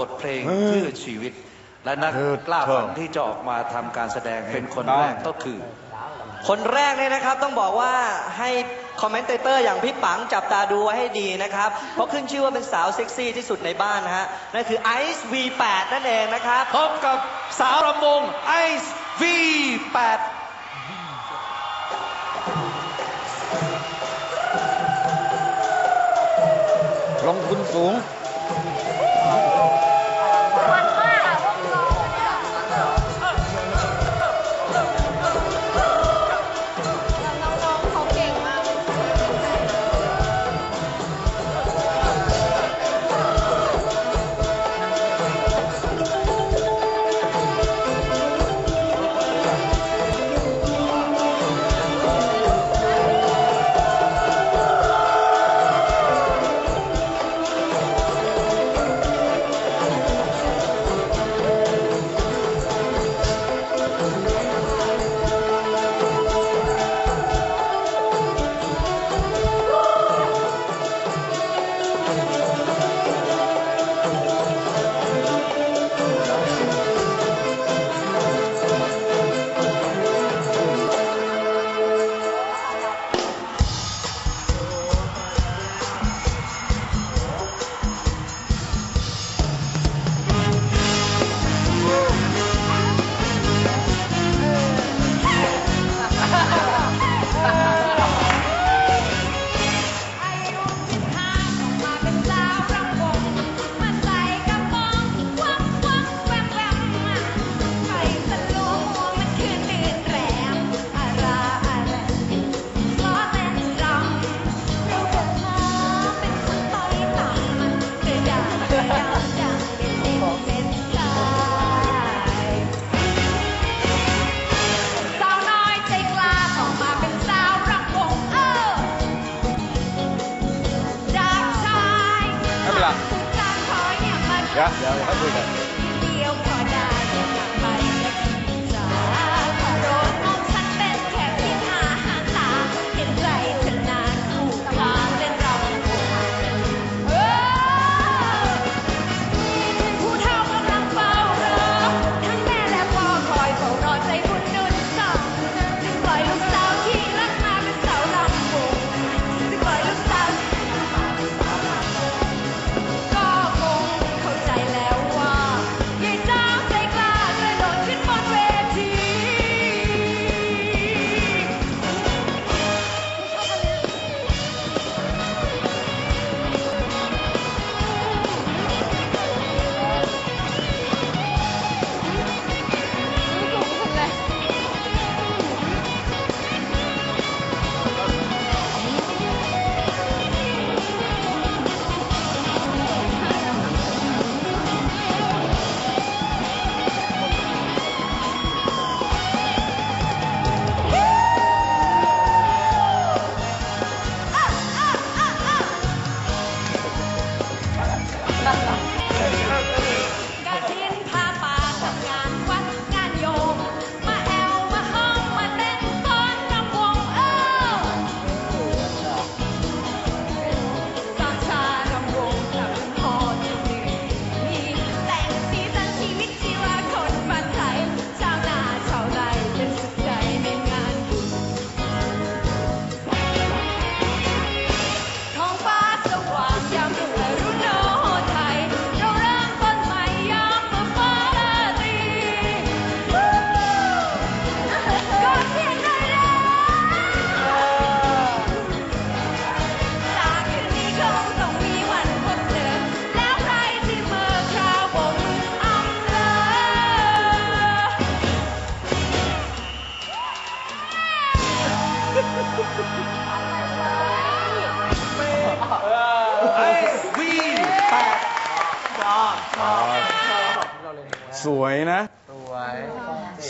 บทเพลงเพื่อชีวิต และนักกล้าฝันที่จะออกมาทำการแสดงเป็นคนแรกก็คือ คนแรกเนี่ยนะครับต้องบอกว่าให้คอมเมนเตอร์อย่างพี่ปังจับตาดูไว้ให้ดีนะครับ เพราะขึ้นชื่อว่าเป็นสาวเซ็กซี่ที่สุดในบ้านนะฮะ นั่นคือไอซ์ V8 นั่นเองนะครับ พบกับสาวลำวงไอซ์ V8 ลงทุนสูง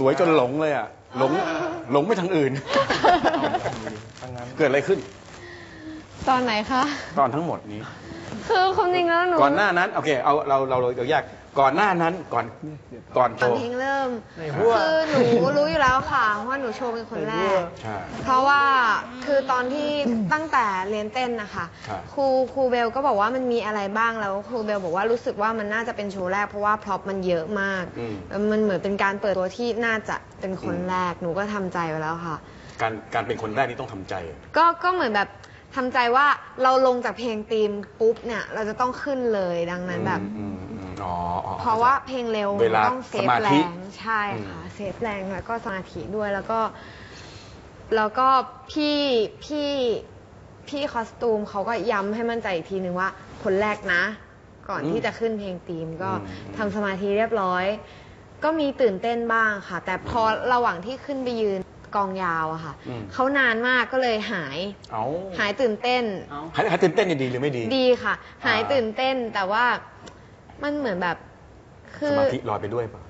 สวยจนหลงเลยอะ หลงหลงไม่ทางอื่น เกิดอะไรขึ้น ตอนไหนคะ ตอนทั้งหมดนี้ คือความจริงแล้วหนู ก่อนหน้านั้น โอเค เอาเราเราเราแยก ก่อนหน้านั้นก่อนก่อนโชตอนว์เพลงเริ่ม คือหนูรู้อยู่แล้วค่ะว่าหนูโชว์เป็นคนแรก ใช่ เพราะว่าคือตอนที่ตั้งแต่เรียนเต้นนะคะครับครูครูเบลก็บอกว่ามันมีอะไรบ้างแล้วครูเบลบอกว่ารู้สึกว่ามันน่าจะเป็นโชว์แรกเพราะว่าพร็อพมันเยอะมากอืม แล้วมันเหมือนเป็นการเปิดตัวที่น่าจะเป็นคนแรกหนูก็ทำใจไว้แล้วค่ะ การการเป็นคนแรกนี่ต้องทำใจ ก็ก็เหมือนแบบทำใจว่าเราลงจากเพลงธีมปุ๊บเนี่ย เราจะต้องขึ้นเลยดังนั้นแบบ อืมอืม อ๋ออ๋อเพราะว่าเพลงเร็วเวลาต้องเซฟสมาแรธิ งใช่ค่ะอืมเซฟแรงแล้วก็สมาธิด้วยแล้วก็ แล้วก็พี่พี่พี่คอสตูมเขาก็ย้ำให้มั่นใจอีกทีนึงว่าคนแรกนะ ก่อนที่จะขึ้นเพลงธีมก็ทำสมาธิเรียบร้อย ก็มีตื่นเต้นบ้างค่ะ แต่พอระหว่างที่ขึ้นไปยืนกองยาวอะค่ะอืมเขานานมากก็เลยหายเอาหายตื่นเต้นหายหายตื่นเต้นเนี่ยดีหรือไม่ดี ดีค่ะ หายอ่าตื่นเต้นแต่ว่า มันเหมือนแบบคืสอ มาธิลอยไปด้วยป่ะ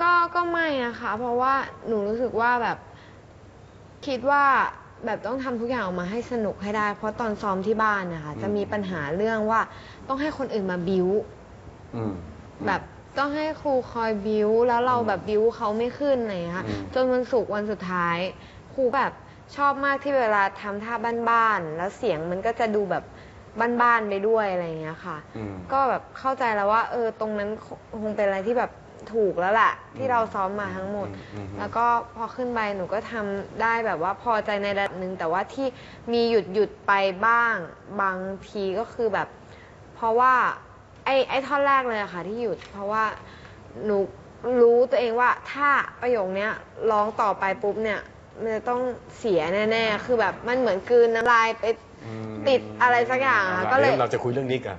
ก็ก็ไม่นะคะ เพราะว่าหนูรู้สึกว่าแบบคิดว่าแบบต้องทำทุกอย่างออกมาให้สนุกให้ได้ เพราะตอนซ้อมที่บ้านนะคะอืม จะมีปัญหาเรื่องว่าต้องให้คนอื่นมาบิวอืม แบบต้องให้ครูคอยบิวแล้วเราแบบบิวเขาไม่ขึ้นอะไรอย่างเงี้ยค่ะอืม จนวันศุกร์วันสุดท้ายครูแบบชอบมากที่เวลาทำท่าบ้านๆแล้วเสียงมันก็จะดูแบบ บ้านๆไปด้วยอะไรอย่างเงี้ยค่ะ อืม ก็แบบเข้าใจแล้วว่า เออตรงนั้นคคงเป็นอะไรที่แบบถูกแล้วแหละที่เราซ้อมมาทั้งหมด อืมอืม แล้วก็พอขึ้นไปหนูก็ทำได้แบบว่าพอใจในระดับหนึ่งแต่ว่าที่มีหยุดหยุดไปบ้างบางทีก็คือแบบ เพราะว่า ไอ้ไอ้ท่อนแรกเลยอะค่ะ ที่หยุด เพราะว่าหนูรู้ตัวเองว่าถ้าประโยคเนี้ยร้องต่อไปปุ๊บเนี่ย มันจะต้องเสียแน่ๆ คือแบบมันเหมือนกลืนน้ำลายไปอืมติดอะไรสักอย่างอะเก็เลยดี๋วเราจะคุยเรื่องนี้กัน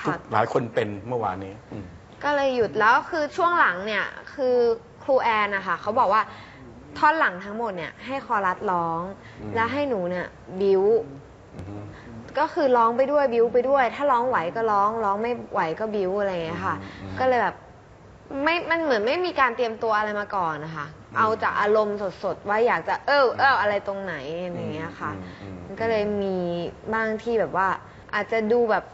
ค่ะ หลายคนเป็นเมื่อวานนี้อืม ก็เลยหยุดแล้วคือช่วงหลังเนี่ยคือครูแอนนะคะเขาบอกว่าท่อนหลังทั้งหมดเนี่ยให้คอรัสร้อง อืม แล้วให้หนูเนี่ยบิวอืม ก็คือร้องไปด้วยบิวไปด้วย ถ้าร้องไหวก็ร้องร้องไม่ไหวก็บิวอะไรอย่างเงี้ยค่ะ อืม ก็เลยแบบ ไม่มันเหมือนไม่มีการเตรียมตัวอะไรมาก่อนนะคะอืมเอาจากอารมณ์สดๆ ว่าอยากจะเออเอออะไรตรงไหนอะไรอย่างเงี้ยค่ะ อืมอืม มันก็เลยมีบ้างที่แบบว่า อาจจะดูแบบ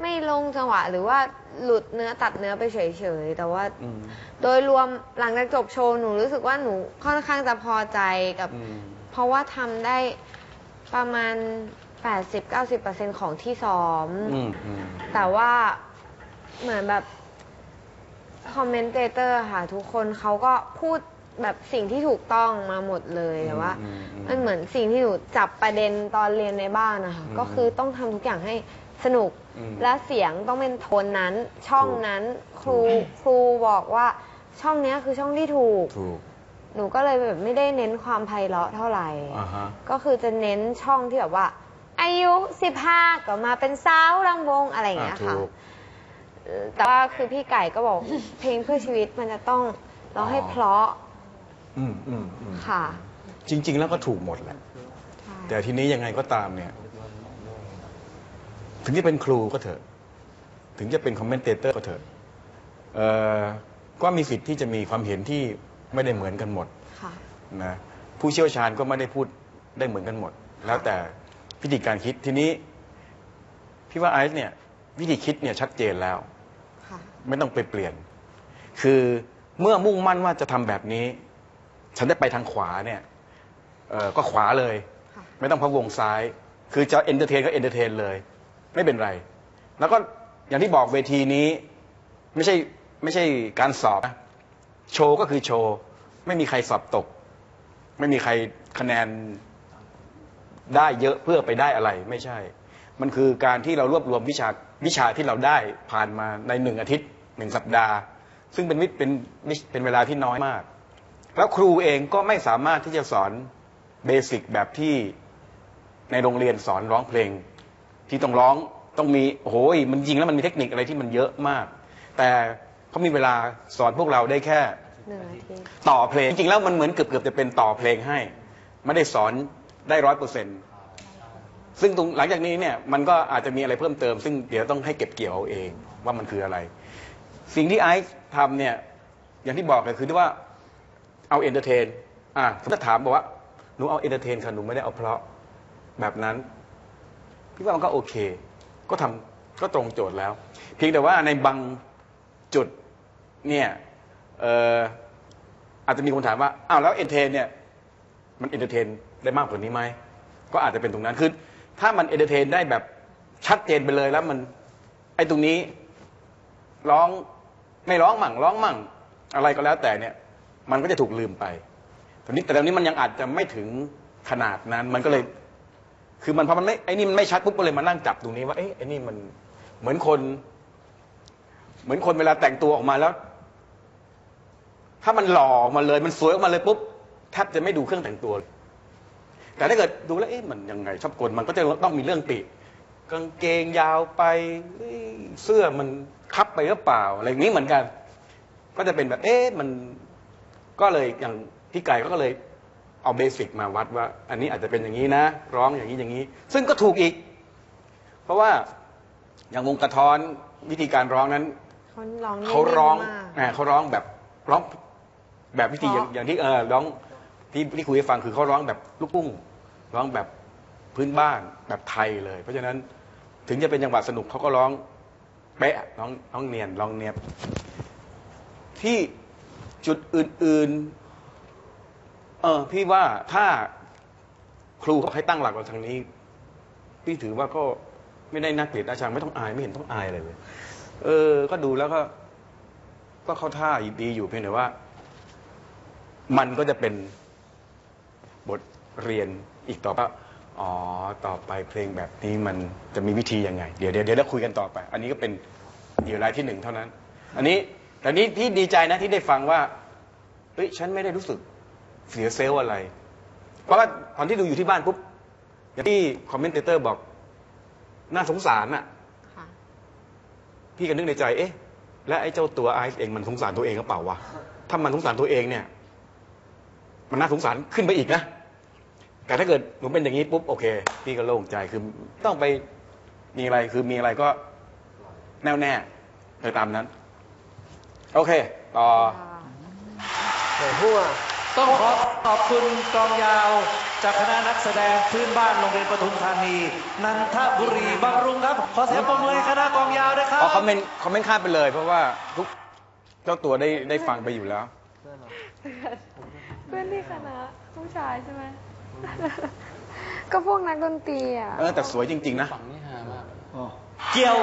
ไม่ลงจังหวะ หรือว่าหลุดเนื้อตัดเนื้อไปเฉยๆ แต่ว่า อืมโดยรวมหลังจากจบโชว์หนูรู้สึกว่าหนูค่อนข้างจะพอใจกับ อืม เพราะว่าทำได้ประมาณ 80-90%ของที่ซ้อม อืมอืม แต่ว่าเหมือนแบบ คอมเมนเตเตอร์ค่ะ ทุกคนเขาก็พูดแบบสิ่งที่ถูกต้องมาหมดเลยแต่ว่าอืมอืมมันเหมือนสิ่งที่หนูจับประเด็นตอนเรียนในบ้านนะคะอืมก็คือต้องทำทุกอย่างให้สนุก อืมและเสียงต้องเป็นโทนนั้น ช่องนั้นครูถูกครูบอกว่าช่องเนี้ยคือช่องที่ถูก ถูกหนูก็เลยแบบไม่ได้เน้นความไพเราะเท่าไหร่ อ่าฮะ ก็คือจะเน้นช่องที่แบบว่า อายุสิบห้าก็มาเป็นสาวรำวงอะไรอย่างเงี้ยค่ะ ถูกเอ่อ แต่ว่าคือพี่ไก่ก็บอก เพลงเพื่อชีวิตมันจะต้องร้องให้เพราะอืมอืมอืมค่ะจริง ๆ แล้วก็ถูกหมดแหละ ใช่แต่ทีนี้ยังไงก็ตามเนี่ย ถึงจะเป็นครูก็เถอะ ถึงจะเป็นคอมเมนเตเตอร์ก็เถอะเอ่อก็มีสิทธิ์ที่จะมีความเห็นที่ไม่ได้เหมือนกันหมดค่ะ นะผู้เชี่ยวชาญก็ไม่ได้พูดได้เหมือนกันหมด แล้วแต่วิธีการคิดทีนี้พี่ว่าไอซ์เนี่ย วิธีคิดเนี่ยชัดเจนแล้วค่ะไม่ต้องไปเปลี่ยน คือเมื่อมุ่งมั่นว่าจะทำแบบนี้ ฉันได้ไปทางขวาเนี่ยเออก็ขวาเลยค่ะไม่ต้องพะวงซ้าย คือจะเอนเตอร์เทนก็เอนเตอร์เทนเลย ไม่เป็นไร แล้วก็อย่างที่บอกเวทีนี้ ไม่ใช่ไม่ใช่การสอบนะโชว์ก็คือโชว์ ไม่มีใครสอบตก ไม่มีใครคะแนนได้เยอะเพื่อไปได้อะไรไม่ใช่ มันคือการที่เรารวบรวมวิชาวิชาที่เราได้ผ่านมาในหนึ่งอาทิตย์หนึ่งสัปดาห์ ซึ่งเป็นวิเป็นวิเป็นเวลาที่น้อยมาก แล้วครูเองก็ไม่สามารถที่จะสอนเบสิกแบบที่ในโรงเรียนสอนร้องเพลง ที่ต้องร้องต้องมีโอ้โหมันจริงแล้วมันมีเทคนิคอะไรที่มันเยอะมาก แต่เขามีเวลาสอนพวกเราได้แค่หนึ่งอาทิตย์ต่อเพลงจริงๆแล้วมันเหมือนเกือบเกือบๆจะเป็นต่อเพลงให้ ไม่ได้สอนได้ร้อยเปอร์เซ็น ซึ่งตรงหลังจากนี้เนี่ยมันก็อาจจะมีอะไรเพิ่มเติม ซึ่งเดี๋ยวต้องให้เก็บเกี่ยวเอาเองว่ามันคืออะไร สิ่งที่ไอซ์ทำเนี่ยอย่างที่บอกเลยคือที่ว่าเอาเอนเตอร์เทนอะถ้าถามบอกว่าหนูเอาเอนเตอร์เทนค่ะหนูไม่ได้เอาเพราะแบบนั้นพี่ว่ามันก็โอเค ก็ทก็ตรงโจทย์แล้ว เพียงแต่ว่าในบางจุดเนี่ยอออาจจะมีคนถามว่าอ้าวแล้วเอนเทนเนี่ยมันเอนเตอร์เทนได้มากกว่านี้ไหมก็อาจจะเป็นตรงนั้นคือ ถ้ามันเอนเตอร์เทนได้แบบชัดเจนไปเลยแล้วมัน ไอ้ตรงนี้ร้องไม่ร้องมั่งร้องมั่ง อะไรก็แล้วแต่เนี่ย มันก็จะถูกลืมไปตอนนี้แต่ตอนนี้มันยังอาจจะไม่ถึงขนาดนั้น มันก็เลย คือมันพอมันไม่ไอ้นี่มันไม่ชัดปุ๊บก็เลยมานั่งจับตรงนี้ว่าเอ๊ะไอ้นี่มันเหมือนคน เหมือนคนเวลาแต่งตัวออกมาแล้ว ถ้ามันหล่อออกมาเลย มันสวยออกมาเลยปุ๊บแทบจะไม่ดูเครื่องแต่งตัวเลย แต่ถ้าเกิดดูแล้วเอ๊ะมันยังไงชอบกลมันก็จะต้องมีเรื่องติกางเกงยาวไปเอ้ยเสื้อมันคับไปหรือเปล่าอะไรอย่างนี้เหมือนกัน ก็จะเป็นแบบเอ๊ะมันก็เลยอย่างพี่ไก่ก็เลยเอาเบสิกมาวัดว่า อันนี้อาจจะเป็นอย่างนี้นะ ร้องอย่างนี้อย่างนี้ ซึ่งก็ถูกอีก เพราะว่าอย่างวงกระท้อนวิธีการร้องนั้นเขาร้องเขาร้องนิ่มๆมากอ่าเขาร้องแบบร้องแบบวิธีอย่างเพราะอย่างที่เออร้อง ที่ที่คุยให้ฟังคือเขาร้องแบบลูกกุ้งร้องแบบพื้นบ้านแบบไทยเลย เพราะฉะนั้นถึงจะเป็นจังหวะสนุกเขาก็ร้องเป๊ะร้องร้องเนียนร้องเนียบที่จุดอื่น ๆ เออพี่ว่าถ้าครูเขาให้ตั้งหลักเราทางนี้ พี่ถือว่าก็ไม่ได้น่าเกลียดน่าชังไม่ต้องอายไม่เห็นต้องอายอะไรเลย เออ ก็ดูแล้วก็ ก็เข้าท่าดีอยู่เพียงแต่ว่า มันก็จะเป็น บทเรียนอีกต่อไปว่าอ๋อต่อไปเพลงแบบนี้มันจะมีวิธียังไง เดี๋ยวเดี๋ยวเดี๋ยวเราคุยกันต่อไป อันนี้ก็เป็นเดี่ยวรายที่หนึ่งเท่านั้น อันนี้แต่นี้ที่ดีใจนะที่ได้ฟังว่าเฮ้ยฉันไม่ได้รู้สึกเสียเซลล์อะไร เพราะว่าตอนที่ดูอยู่ที่บ้านปุ๊บอย่างที่คอมเมนเตอร์บอกน่าสงสารน่ะ ค่ะ พี่ก็นึกในใจ เอ๊ะ และไอ้เจ้าตัวไอซ์เองมันสงสารตัวเองหรือเปล่าวะ ถ้ามันสงสารตัวเองเนี่ย มันน่าสงสารขึ้นไปอีกนะ แต่ถ้าเกิดหนูเป็นอย่างนี้ปุ๊บโอเค พี่ก็โล่งใจคือต้องไปมีอะไรคือมีอะไรก็แน่วแน่ไปตามนั้น โอเค ต่อต้องขอขอบคุณกลองยาว จากคณะนักแสดงพื้นบ้านโรงเรียนปทุมธานี นันทบุรีบำรุงครับ ขอเสียงปรบมือให้คณะกลองยาวด้วยครับขอคอมเมนต์คอมเมนต์ข้ามไปเลย เพราะว่าทุกเจ้าตัวได้ได้ฟังไปอยู่แล้วเพื่อนที่คณะผู้ชายใช่ไหม ก็พวกนักดนตรีอะ เออแต่สวยจริง ๆ นะเกี่ยว